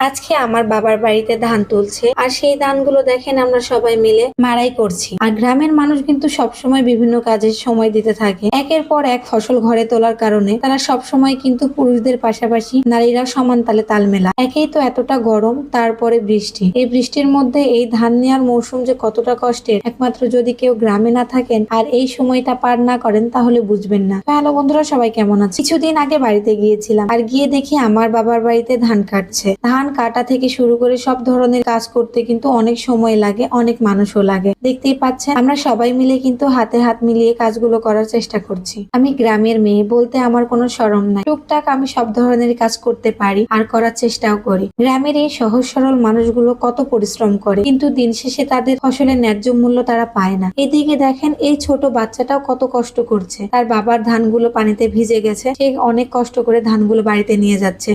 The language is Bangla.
আজকে আমার বাবার বাড়িতে ধান তুলছে, আর সেই ধানগুলো দেখেন আমরা সবাই মিলে মারাই করছি। আর গ্রামের মানুষ কিন্তু সবসময় বিভিন্ন কাজের সময় দিতে থাকে। একের পর এক ফসল ঘরে তোলার কারণে তারা সব সময় কিন্তু পুরুষদের পাশাপাশি নারীরা সমান তালে তাল মেলা একেই তো এতটা গরম, তারপরে বৃষ্টি। এই বৃষ্টির মধ্যে এই ধান নেওয়ার মৌসুম যে কতটা কষ্টের, একমাত্র যদি কেউ গ্রামে না থাকেন আর এই সময়টা পার না করেন, তাহলে বুঝবেন না। হ্যালো বন্ধুরা, সবাই কেমন আছে কিছুদিন আগে বাড়িতে গিয়েছিলাম, আর গিয়ে দেখি আমার বাবার বাড়িতে ধান কাটছে। ধান কাটা থেকে শুরু করে সব ধরনের কাজ করতে কিন্তু অনেক সময় লাগে, অনেক মানুষও লাগে। দেখতেই পাচ্ছেন, আমরা সবাই মিলে কিন্তু হাতে হাত মিলিয়ে কাজগুলো করার চেষ্টা করছি। আমি গ্রামের মেয়ে বলতে আমার কোনো শরম নাই। টুকটাক আমি সব ধরনের কাজ করতে পারি আর করার চেষ্টাও করি। গ্রামের এই সহজ সরল মানুষগুলো কত পরিশ্রম করে, কিন্তু দিন শেষে তাদের ফসলের ন্যায্য মূল্য তারা পায় না। এদিকে দেখেন, এই ছোট বাচ্চাটাও কত কষ্ট করছে। তার বাবার ধানগুলো পানিতে ভিজে গেছে, সে অনেক কষ্ট করে ধানগুলো বাড়িতে নিয়ে যাচ্ছে।